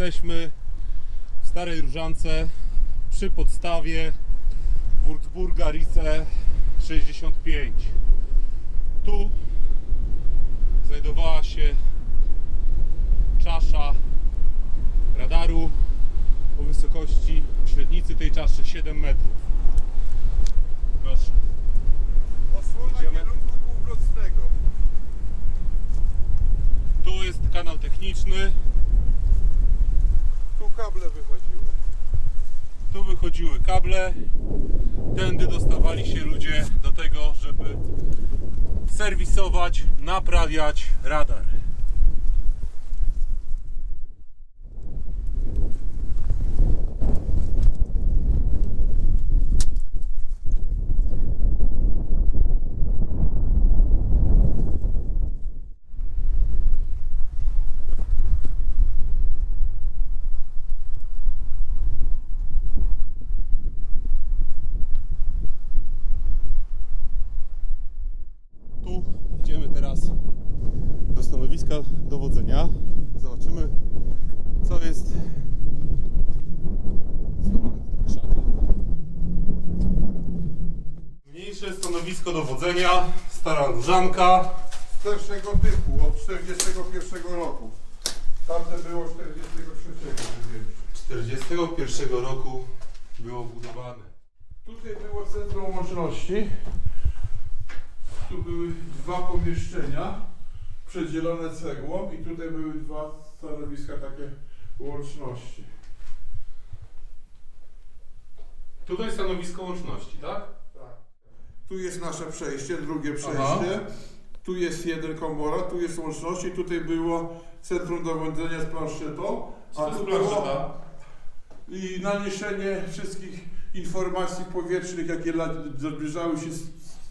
Jesteśmy w Starej Różance przy podstawie Würzburga Rice 65. 7 metrów. Proszę. Osłona Idziemy. kierunku północnego. Tu jest kanał techniczny, Tu kable wychodziły. tu wychodziły kable, tędy dostawali się ludzie do tego, żeby serwisować, naprawiać radar. Tu idziemy teraz do stanowiska dowodzenia. Zobaczymy, co jest schowane w krzakach. Mniejsze stanowisko dowodzenia, Stara Różanka. Starszego typu, od 41 roku. Tamte było 43. mówię. 41 roku było budowane. Tutaj było centrum łączności. Tu były dwa pomieszczenia przedzielone cegłą i tutaj były dwa stanowiska takie łączności. Tutaj stanowisko łączności, tak? Tu jest nasze przejście, drugie przejście. Aha. Tu jest jeden komora, tu jest łączność i tutaj było centrum dowodzenia z planszetą. Jest tu było- i naniesienie wszystkich informacji powietrznych, jakie zbliżały się z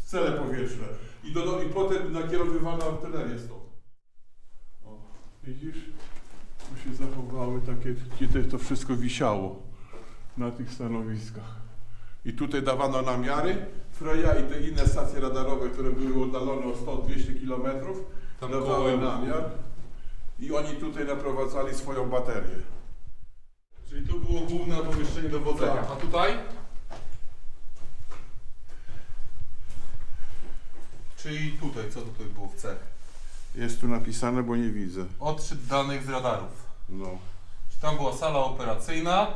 cele powietrzne. I, do, I potem nakierowywana artyleria stąd. O, widzisz? Tu się zachowały takie, gdzie to wszystko wisiało na tych stanowiskach. I tutaj dawano namiary. Freja i te inne stacje radarowe, które były oddalone o 100-200 km, Tam dawały koło- namiar. I oni tutaj naprowadzali swoją baterię. Czyli tu było główne pomieszczenie dowodzenia. Tak. A tutaj? Czyli tutaj, co tutaj było w cech? Jest tu napisane, bo nie widzę. Odczyt danych z radarów. No. Tam była sala operacyjna,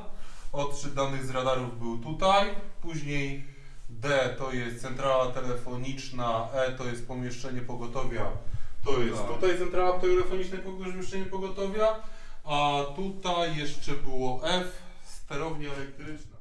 odczyt danych z radarów był tutaj, później D to jest centrala telefoniczna, E to jest pomieszczenie pogotowia, to jest Tak. tutaj centrala telefoniczna i pomieszczenie pogotowia, a tutaj jeszcze było F, sterownia elektryczna.